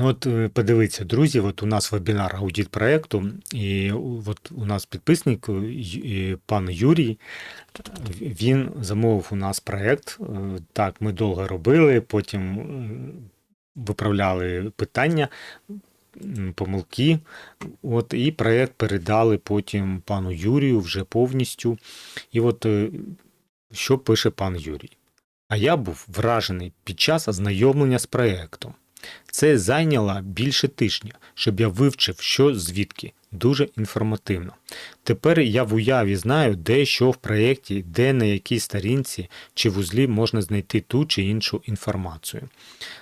Ну от е, подивіться, друзі, от у нас вебінар аудит проекту, і от у нас підписник, е, е, пан Юрій, він замовив у нас проект. Так, ми довго робили, потім виправляли питання, помилки. От, і проект передали потім пану Юрію вже повністю. І от що пише пан Юрій? А я був вражений під час ознайомлення з проектом. Це зайняло більше тижня, щоб я вивчив, що звідки. Дуже інформативно. Тепер я в уяві знаю, де що в проєкті, де на якій сторінці чи вузлі можна знайти ту чи іншу інформацію.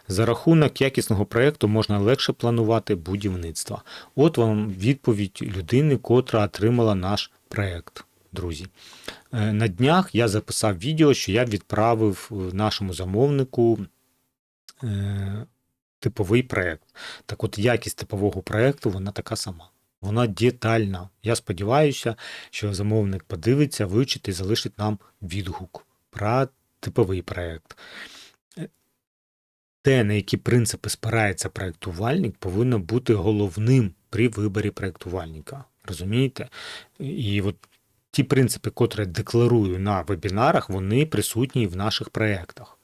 За рахунок якісного проєкту можна легше планувати будівництво. От вам відповідь людини, котра отримала наш проєкт, друзі. Е, На днях я записав відео, що я відправив е, нашому замовнику е, типовий проєкт. Так от якість типового проєкту вона така сама. Вона детальна. Я сподіваюся, що замовник подивиться, вивчить і залишить нам відгук про типовий проєкт. Е, Те, на які принципи спирається проєктувальник, повинно бути головним при виборі проєктувальника. Розумієте? І от ті принципи, котрі декларую на вебінарах, вони присутні в наших проєктах.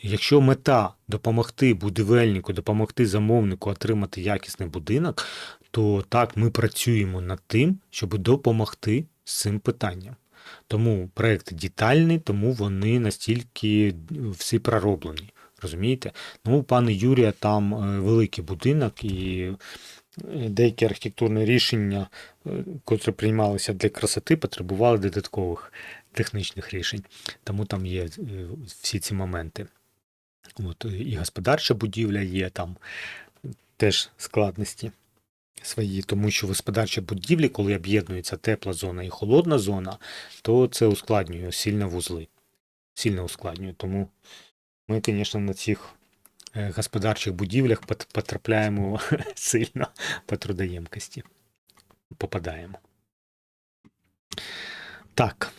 Якщо мета допомогти будівельнику, допомогти замовнику отримати якісний будинок, то так ми працюємо над тим, щоб допомогти з цим питанням. Тому проекти детальні, тому вони настільки всі пророблені. Розумієте? Ну, у пана Юрія там е, великий будинок і е, деякі архітектурні рішення, е, котрі приймалися для красоти, потребували додаткових технічних рішень. Тому там є е, всі ці моменти. От, е, і господарча будівля є там теж складності свої, тому що в господарчій будівлі, коли об'єднується тепла зона і холодна зона, то це ускладнює сильно вузли. Сильно ускладнює. Тому ми, звісно, на цих господарчих будівлях потрапляємо сильно по трудоємкості. Попадаємо. Так.